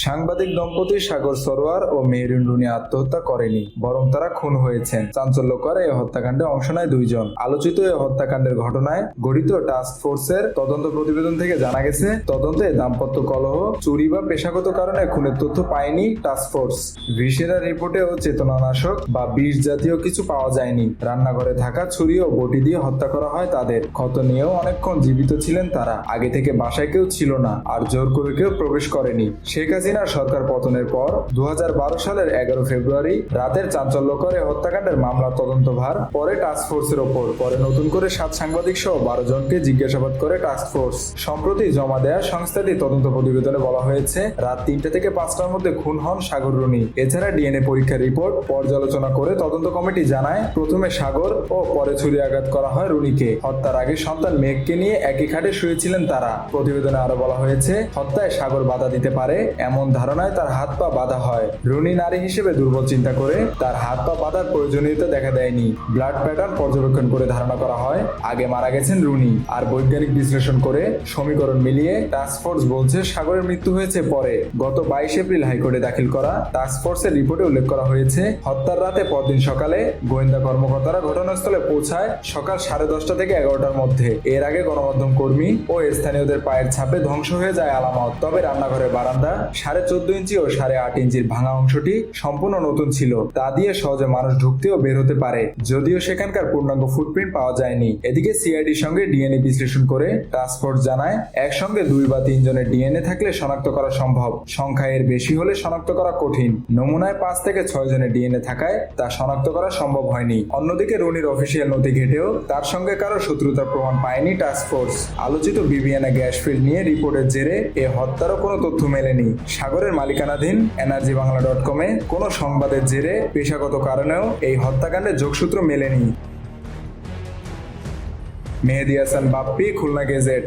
সাংবাদিক দম্পতি সাগর সরোয়ার ও মেহরিন রুনি আত্মহত্যা করেনি, বরং তারা খুন হয়েছেন। চাঞ্চল্যকর এই হত্যাকাণ্ডে অংশ নেয় দুইজন। আলোচিত এই হত্যাকাণ্ডের ঘটনায় গঠিত টাস্ক ফোর্সের তদন্ত প্রতিবেদন থেকে জানা গেছে, তদন্তে দাম্পত্য কলহ, চুরি বা পেশাগত কারণে খুনের তথ্য পায়নি টাস্ক ফোর্স। ভিসেরা রিপোর্টেও চেতনানাশক বা বিষ জাতীয় কিছু পাওয়া যায়নি। রান্নাঘরে থাকা ছুরি ও বটি দিয়ে হত্যা করা হয় তাদের। ক্ষত নিয়েও অনেকক্ষণ জীবিত ছিলেন তারা। আগে থেকে বাসায় কেউ ছিল না, আর জোর করে কেউ প্রবেশ করেনি। শেখ হাসিনার সরকার পতনের পর দু হাজার বারো সালের এগারো ফেব্রুয়ারি রাতের চাঞ্চল্যকর এই হত্যাকাণ্ডের মামলা তদন্তভার পরে টাস্ক ফোর্সের ওপর, পরে নতুন করে সাত সাংবাদিক সহ বারো জনকে জিজ্ঞাসাবাদ করে টাস্ক ফোর্স সম্প্রতি জমা দেয়া সংস্থাটি তদন্ত প্রতিবেদনে বলা হয়েছে, রাত তিনটা থেকে পাঁচটার মধ্যে খুন হন সাগর রুনি। এছাড়া ডিএনএ পরীক্ষার রিপোর্ট পর্যালোচনা করে তদন্ত কমিটি জানায়, প্রথমে সাগর ও পরে ছুরি আঘাত করা হয় রুনিকে। হত্যার আগে সন্তান মেঘকে নিয়ে একই খাটে শুয়েছিলেন তারা। প্রতিবেদনে আরও বলা হয়েছে, হত্যায় সাগর বাধা দিতে পারে, এমন ধারণায় তার হাত পা বাধা হয়। রুনি নারী হিসেবে দুর্বল চিন্তা করে তার হাত পা বাঁধার প্রয়োজনীয়তা দেখা দেয়নি। ব্লাড প্যাটার্ন পর্যবেক্ষণ করে ধারণা করা হয়, আগে মারা গেছেন রুনি। আর বৈজ্ঞানিক বিশ্লেষণ করে সমীকরণ মিলিয়ে টাস্ক ফোর্স বলছে সাগরের মৃত্যু হয়েছে পরে। গত বাইশ এপ্রিল হাইকোর্টে দাখিল করা টাস্ক ফোর্সের রিপোর্টে উল্লেখ করা হয়েছে, হত্যার রাতে পরদিন সকালে গোয়েন্দা কর্মকর্তারা ঘটনাস্থলে পৌঁছায় সকাল সাড়ে দশটা থেকে এগারোটার মধ্যে। এর আগে গণমাধ্যম কর্মী ও স্থানীয়দের পায়ের ছাপে ধ্বংস হয়ে যায় আলামত। তবে রান্নাঘরের বারান্দা সাড়ে চোদ্দ ইঞ্চি ও সাড়ে আট ইঞ্চির ভাঙা অংশটি সম্পূর্ণ নতুন ছিল। তা দিয়ে সহজে মানুষ ঢুকতে ও বের হতে পারে। যদিও সেখানকার পূর্ণাঙ্গ ফুটপ্রিন্ট পাওয়া যায়নি। এদিকে সিআইডির সঙ্গে ডিএনএ বিশ্লেষণ করে টাস্ক ফোর্স জানায়, একসঙ্গে দুই বা তিনজনের ডিএনএ থাকলে শনাক্ত করা সম্ভব। সংখ্যা এর বেশি হলে শনাক্ত করা কঠিন। নমুনায় পাঁচ থেকে ছয় জনের ডিএনএ থাকায় তা শনাক্ত করা সম্ভব হয়নি। অন্যদিকে রনির অফিসিয়াল নথি ঘেটেও তার সঙ্গে কারও শত্রুতার প্রমাণ পায়নি টাস্ক ফোর্স আলোচিত গ্যাস ফিল্ড নিয়ে রিপোর্টের জেরে এ হত্যারও কোনো তথ্য মেলেনি। সাগরের মালিকানাধীন এনার্জি বাংলা ডট কমে কোনো সংবাদের জেরে পেশাগত কারণেও এই হত্যাকাণ্ডের যোগসূত্র মেলেনি। মেহেদি হাসান বাপ্পি, খুলনা গেজেট।